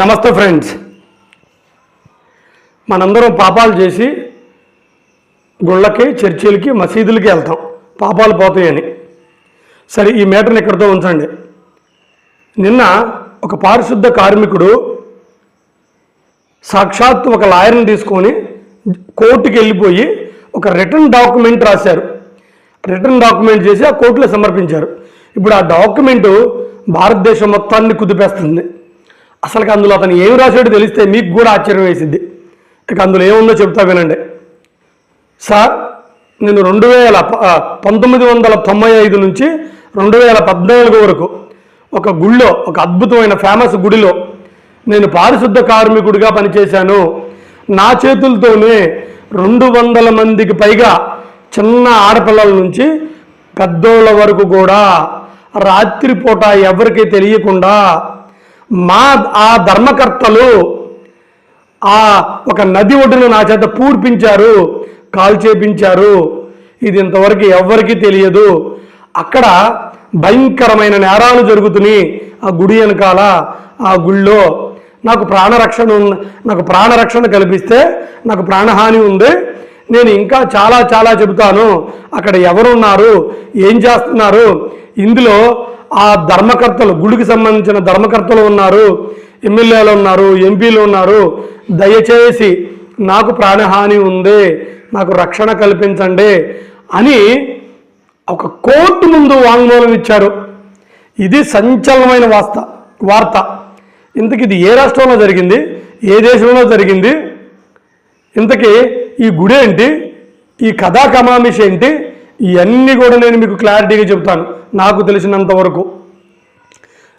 నమస్తే ఫ్రెండ్స్. మనందరం పాపాలు చేసి గుళ్ళకి చర్చిలకి మసీదులకి వెళ్తాం. పాపాలు పోతాయని. సరే ఈ మేటర్ని ఇక్కడితో ఉంచండి. నిన్న ఒక పారిశుద్ధ కార్మికుడు సాక్షాత్ ఒక లాయర్ని తీసుకొని కోర్టుకి వెళ్ళిపోయి ఒక రిటర్న్ డాక్యుమెంట్ రాశారు. రిటర్న్ డాక్యుమెంట్ చేసి ఆ కోర్టులో సమర్పించారు. ఇప్పుడు ఆ డాక్యుమెంటు భారతదేశం మొత్తాన్ని కుదిపేస్తుంది. అసలు అందులో అతను ఏం రాశాడో తెలిస్తే మీకు కూడా ఆశ్చర్యం వేసింది. ఇక అందులో ఏముందో చెప్తా వినండి. సార్ నేను రెండు వేల పంతొమ్మిది వందల తొంభై ఐదు నుంచి రెండు వేల పద్నాలుగు వరకు ఒక గుళ్ళో ఒక అద్భుతమైన ఫేమస్ గుడిలో నేను పారిశుద్ధ కార్మికుడిగా పనిచేశాను. నా చేతులతోనే రెండు వందల మందికి పైగా చిన్న ఆడపిల్లల నుంచి పెద్దోళ్ళ వరకు కూడా రాత్రిపూట ఎవరికీ తెలియకుండా మా ఆ ధర్మకర్తలు ఆ ఒక నది ఒడ్డున నా చేత పూడ్పించారు కాల్ చేపించారు. ఇది ఇంతవరకు ఎవ్వరికీ తెలియదు. అక్కడ భయంకరమైన నేరాలు జరుగుతున్నాయి ఆ గుడి వెనకాల ఆ గుళ్ళో. నాకు ప్రాణరక్షణ నాకు ప్రాణరక్షణ కల్పిస్తే నాకు ప్రాణహాని ఉంది. నేను ఇంకా చాలా చాలా చెబుతాను. అక్కడ ఎవరున్నారు? ఏం చేస్తున్నారు? ఇందులో ఆ ధర్మకర్తలు గుడికి సంబంధించిన ధర్మకర్తలు ఉన్నారు ఎమ్మెల్యేలు ఉన్నారు ఎంపీలు ఉన్నారు. దయచేసి నాకు ప్రాణహాని ఉంది నాకు రక్షణ కల్పించండి అని ఒక కోర్టు ముందు వాంగ్మూలం ఇచ్చారు. ఇది సంచలనమైన వార్త వార్త. ఇంతకి ఇది ఏ రాష్ట్రంలో జరిగింది? ఏ దేశంలో జరిగింది? ఇంతకీ ఈ గుడి ఏంటి ఈ కథా కమామిషి ఏంటి? ఇవన్నీ కూడా నేను మీకు క్లారిటీగా చెప్తాను నాకు తెలిసినంత వరకు.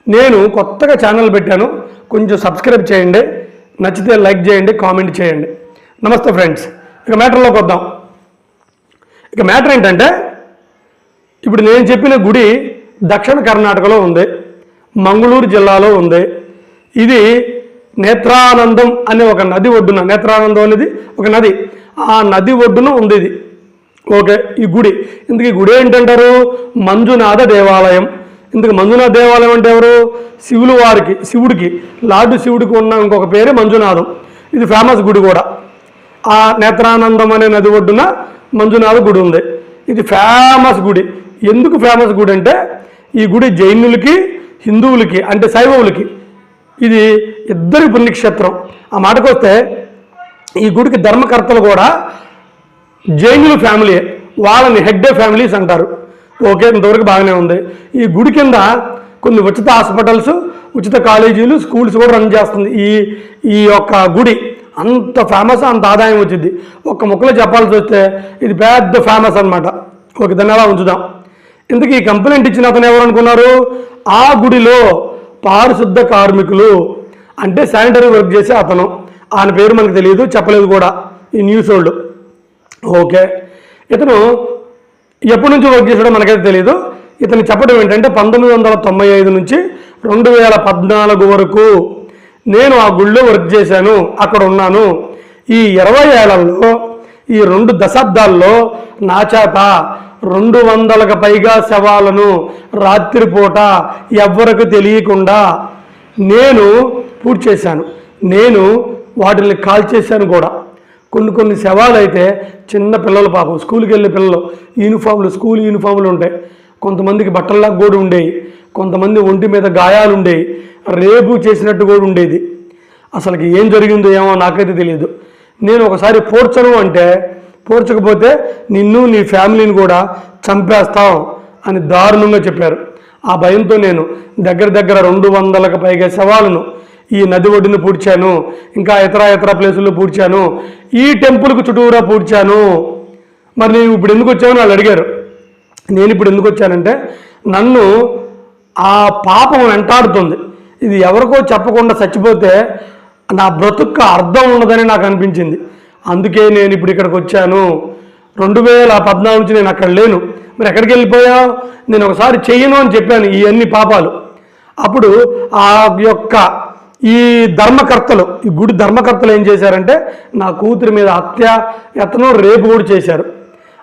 నేను కొత్తగా ఛానల్ పెట్టాను. కొంచెం సబ్స్క్రైబ్ చేయండి. నచ్చితే లైక్ చేయండి కామెంట్ చేయండి. నమస్తే ఫ్రెండ్స్. ఇక మ్యాటర్లోకి వద్దాం. ఇక మ్యాటర్ ఏంటంటే ఇప్పుడు నేను చెప్పిన గుడి దక్షిణ కర్ణాటకలో ఉంది. మంగళూరు జిల్లాలో ఉంది. ఇది నేత్రానందం అనే ఒక నది ఒడ్డున. నేత్రానందం అనేది ఒక నది. ఆ నది ఒడ్డున ఉంది ఇది. ఓకే ఈ గుడి. ఇందుకు గుడి ఏంటంటారు? మంజునాథ దేవాలయం. ఇందుకు మంజునాథ దేవాలయం అంటే ఎవరు? శివులు వారికి శివుడికి. లార్డు శివుడికి ఉన్న ఇంకొక పేరు మంజునాథం. ఇది ఫేమస్ గుడి కూడా. ఆ నేత్రానందం అనే నది ఒడ్డున మంజునాథ గుడి ఉంది. ఇది ఫేమస్ గుడి. ఎందుకు ఫేమస్ గుడి అంటే ఈ గుడి జైనులకి హిందువులకి అంటే శైవవులకి. ఇది ఇద్దరి పుణ్యక్షేత్రం. ఆ మాటకు వస్తే ఈ గుడికి ధర్మకర్తలు కూడా జైనుల ఫ్యామిలీ వాళ్ళని హెడ్ ఫ్యామిలీస్ అంటారు. ఓకే ఇంతవరకు బాగానే ఉంది. ఈ గుడి కింద కొన్ని ఉచిత హాస్పిటల్స్ ఉచిత కాలేజీలు స్కూల్స్ కూడా రన్ చేస్తుంది. ఈ ఈ యొక్క గుడి అంత ఫేమస్ అంత ఆదాయం వచ్చింది. ఒక్క ముక్కలో చెప్పాల్సి వస్తే ఇది పెద్ద ఫేమస్ అనమాట ఓకే దాన్ని అలా ఉంచుదాం. ఇంతకీ ఈ కంప్లైంట్ ఇచ్చిన అతను ఎవరు అనుకున్నారు? ఆ గుడిలో పారిశుద్ధ కార్మికులు అంటే శానిటరీ వర్క్ చేసే అతను. ఆయన పేరు మనకు తెలియదు చెప్పలేదు కూడా ఈ న్యూస్ వాళ్ళు. ఓకే. ఇతను ఎప్పటి నుంచి వర్క్ చేసాడో మనకైతే తెలియదు ఇతను చెప్పడం ఏంటంటే పంతొమ్మిది వందల తొంభై ఐదు నుంచి రెండు వేల పద్నాలుగు వరకు నేను ఆ గుళ్ళో వర్క్ చేశాను అక్కడ ఉన్నాను. ఈ ఇరవై ఏళ్ళలో ఈ రెండు దశాబ్దాల్లో నా చేత రెండు వందలకు పైగా శవాలను రాత్రిపూట ఎవ్వరకు తెలియకుండా నేను పూర్తి చేశాను. నేను వాటిని కాల్ చేశాను కూడా. కొన్ని కొన్ని శవాలు అయితే చిన్న పిల్లలు పాపం స్కూల్కి వెళ్ళే పిల్లలు యూనిఫామ్లు స్కూల్ యూనిఫామ్లు ఉంటాయి. కొంతమందికి బట్టల్లా కూడా ఉండేవి కొంతమంది ఒంటి మీద గాయాలు ఉండేవి రేపు చేసినట్టు కూడా ఉండేది. అసలుకి ఏం జరిగిందో ఏమో నాకైతే తెలియదు. నేను ఒకసారి పోర్చను అంటే పోర్చకపోతే నిన్ను నీ ఫ్యామిలీని కూడా చంపేస్తాం అని దారుణంగా చెప్పారు. ఆ భయంతో నేను దగ్గర దగ్గర రెండు వందలకు పైగా శవాలను ఈ నది ఒడ్డున పూడ్చాను ఇంకా ఇతర ఇతర ప్లేసుల్లో పూడ్చాను ఈ టెంపుల్కు చుట్టూరా పూడ్చాను. మరి నేను ఇప్పుడు ఎందుకు వచ్చావని వాళ్ళు అడిగారు. నేను ఇప్పుడు ఎందుకు వచ్చానంటే నన్ను ఆ పాపం వెంటాడుతుంది. ఇది ఎవరికో చెప్పకుండా చచ్చిపోతే నా బ్రతుక్క అర్థం ఉండదని నాకు అనిపించింది. అందుకే నేను ఇప్పుడు ఇక్కడికి వచ్చాను. రెండు వేల పద్నాలుగు నుంచి నేను అక్కడ లేను. మరి ఎక్కడికి వెళ్ళిపోయా? నేను ఒకసారి చెయ్యను అని చెప్పాను ఈ అన్ని పాపాలు. అప్పుడు ఆ యొక్క ఈ ధర్మకర్తలు ఈ గుడి ధర్మకర్తలు ఏం చేశారంటే నా కూతురి మీద హత్య ఎతనో రేపు కూడా చేశారు.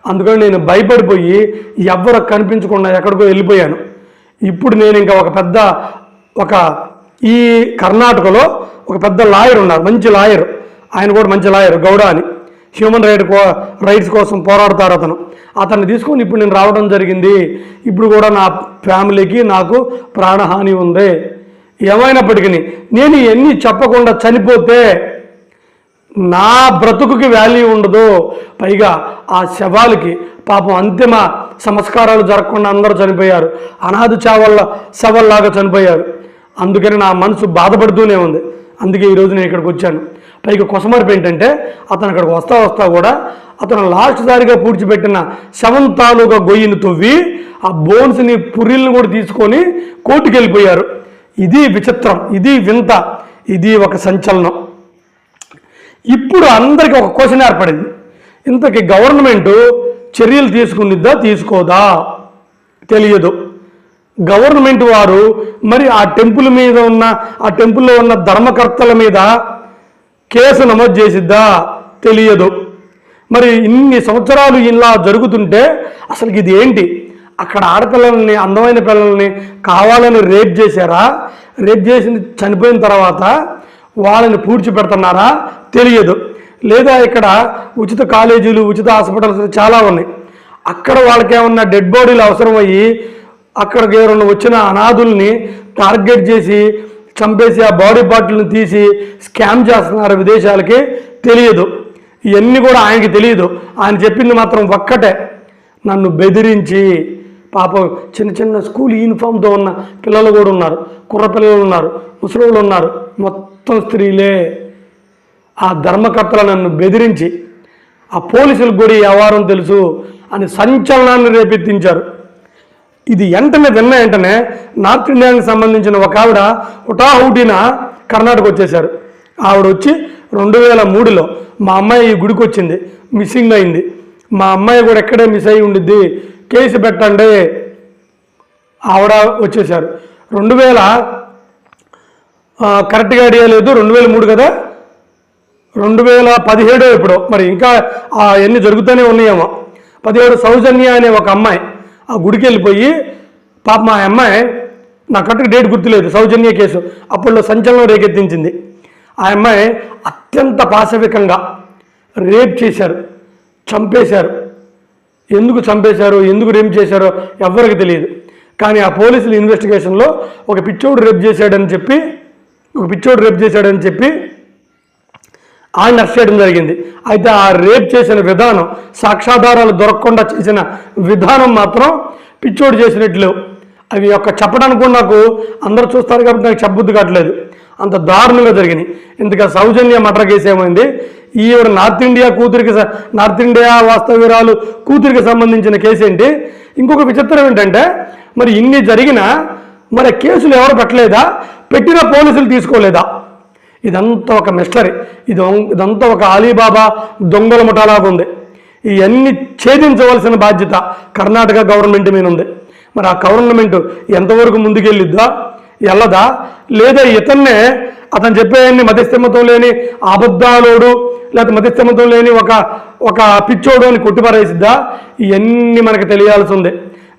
అందుకని నేను భయపడిపోయి ఎవ్వరు కనిపించకుండా ఎక్కడికో వెళ్ళిపోయాను. ఇప్పుడు నేను ఇంకా ఒక పెద్ద ఒక ఈ కర్ణాటకలో ఒక పెద్ద లాయర్ ఉన్నారు మంచి లాయర్. ఆయన కూడా మంచి లాయర్ గౌడ అని. హ్యూమన్ రైట్ కో రైట్స్ కోసం పోరాడతారు అతను. అతన్ని తీసుకొని ఇప్పుడు నేను రావడం జరిగింది. ఇప్పుడు కూడా నా ఫ్యామిలీకి నాకు ప్రాణహాని ఉంది. ఏమైనప్పటికీ నేను ఇవన్నీ చెప్పకుండా చనిపోతే నా బ్రతుకుకి వాల్యూ ఉండదు. పైగా ఆ శవాలకి పాపం అంతిమ సంస్కారాలు జరగకుండా అందరూ చనిపోయారు. అనాథ చావల్ల శవల్లాగా చనిపోయారు. అందుకని నా మనసు బాధపడుతూనే ఉంది. అందుకే ఈరోజు నేను ఇక్కడికి వచ్చాను. పైగా కొసమర్పు ఏంటంటే అతను అక్కడికి వస్తా వస్తా కూడా అతను లాస్ట్ దారిగా పూడ్చిపెట్టిన శవం తాలూకా గొయ్యిని తవ్వి ఆ బోన్స్ని పురిల్ని కూడా తీసుకొని కోర్టుకు వెళ్ళిపోయారు ఇది విచిత్రం ఇది వింత ఇది ఒక సంచలనం. ఇప్పుడు అందరికీ ఒక క్వశ్చన్ ఏర్పడింది. ఇంతకీ గవర్నమెంట్ చర్యలు తీసుకునిద్దా తీసుకోదా? తెలియదు. గవర్నమెంట్ వారు మరి ఆ టెంపుల్ మీద ఉన్న ఆ టెంపుల్లో ఉన్న ధర్మకర్తల మీద కేసు నమోదు చేసిద్దా? తెలియదు. మరి ఇన్ని సంవత్సరాలు ఇలా జరుగుతుంటే అసలు ఇది ఏంటి? అక్కడ ఆడపిల్లల్ని అందమైన పిల్లల్ని కావాలని రేప్ చేశారా? రేప్ చేసి చనిపోయిన తర్వాత వాళ్ళని పూడ్చిపెడుతున్నారా? తెలియదు. లేదా ఇక్కడ ఉచిత కాలేజీలు ఉచిత హాస్పిటల్స్ చాలా ఉన్నాయి. అక్కడ వాళ్ళకి ఏమన్నా డెడ్ బాడీలు అవసరమయ్యి అక్కడికి ఎవరన్నా వచ్చిన అనాథుల్ని టార్గెట్ చేసి చంపేసి ఆ బాడీ పార్ట్లను తీసి స్కామ్ చేస్తున్నారు విదేశాలకి తెలియదు. ఇవన్నీ కూడా ఆయనకి తెలియదు. ఆయన చెప్పింది మాత్రం ఒక్కటే. నన్ను బెదిరించి పాపం చిన్న చిన్న స్కూల్ యూనిఫామ్తో ఉన్న పిల్లలు కూడా ఉన్నారు. కుర్ర పిల్లలు ఉన్నారు. ముసలోళ్ళు ఉన్నారు. మొత్తం స్త్రీలే. ఆ ధర్మకర్తలు నన్ను బెదిరించి ఆ పోలీసులకు కూడా ఈ వ్యవహారం తెలుసు అని సంచలనాన్ని రేపెత్తించారు. ఇది వెంటనే విన్న వెంటనే నార్త్ ఇండియాకి సంబంధించిన ఒక ఆవిడ హుటాహుటిన కర్ణాటక వచ్చేశారు. ఆవిడ వచ్చి రెండు వేల మూడులో మా అమ్మాయి ఈ గుడికి వచ్చింది మిస్సింగ్ అయింది. మా అమ్మాయి కూడా ఎక్కడే మిస్ అయి ఉండిద్ది. కేసు పెట్టండి. ఆవిడ వచ్చేసారు రెండు వేల కరెక్ట్గా ఐడియా లేదు. రెండు వేల మూడు కదా? రెండు వేల పదిహేడో ఇప్పుడు. మరి ఇంకా అవన్నీ ఎన్ని జరుగుతూనే ఉన్నాయేమో. పదిహేడు సౌజన్య అనే ఒక అమ్మాయి ఆ గుడికి వెళ్ళిపోయి పాప మా అమ్మాయి నా కరెక్ట్గా డేట్ గుర్తులేదు సౌజన్య కేసు. అప్పట్లో సంచలనం రేకెత్తించింది. ఆ అమ్మాయి అత్యంత పాశవికంగా రేప్ చేశారు చంపేశారు. ఎందుకు చంపేశారో ఎందుకు రేపు చేశారో ఎవ్వరికి తెలియదు. కానీ ఆ పోలీసుల ఇన్వెస్టిగేషన్లో ఒక పిచ్చోడు రేపు చేశాడని చెప్పి ఒక పిచ్చోడు రేపు చేశాడని చెప్పి ఆయన అరెస్ట్ చేయడం జరిగింది. అయితే ఆ రేప్ చేసిన విధానం సాక్ష్యాధారాలు దొరకకుండా చేసిన విధానం మాత్రం పిచ్చోడు చేసినట్లు అవి యొక్క చెప్పడానికి కూడా నాకు అందరూ చూస్తారు కాబట్టి నాకు చెప్పబుద్ధి కావట్లేదు. అంత దారుణంగా జరిగినాయి. ఇంతగా సౌజన్య మటర్ కేసు ఏమైంది? ఈవిడ నార్త్ ఇండియా కూతురికి స- నార్త్ ఇండియా వాస్తవ్యురాలు కూతురికి సంబంధించిన కేసు ఏంటి? ఇంకొక విచిత్రం ఏంటంటే మరి ఇన్ని జరిగినా మరి కేసులు ఎవరు పెట్టలేదా? పెట్టిన పోలీసులు తీసుకోలేదా? ఇదంతా ఒక మిస్టరీ. ఇది ఇదంతా ఒక అలీబాబా దొంగల ముఠాలాగా ఉంది. ఇవన్నీ ఛేదించవలసిన బాధ్యత కర్ణాటక గవర్నమెంట్ మీద ఉంది. మరి ఆ గవర్నమెంట్ ఎంతవరకు ముందుకెళ్ళిద్దా? ఎల్లదా? లేదా ఇతన్నే అతను చెప్పేయన్ని మధ్యస్థిమతం లేని అబద్ధాలోడు లేకపోతే మధ్యస్థిమతం లేని ఒక ఒక పిచ్చోడు అని కొట్టిపారేసిద్దా? ఇవన్నీ మనకు తెలియాల్సి ఉంది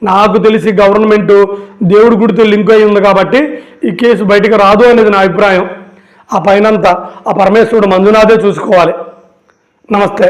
నాకు తెలిసి గవర్నమెంట్ దేవుడి గుడితో లింక్ అయి ఉంది కాబట్టి ఈ కేసు బయటకు రాదు అనేది నా అభిప్రాయం. ఆ పైనంతా ఆ పరమేశ్వరుడు మంజునాథే చూసుకోవాలి. నమస్తే.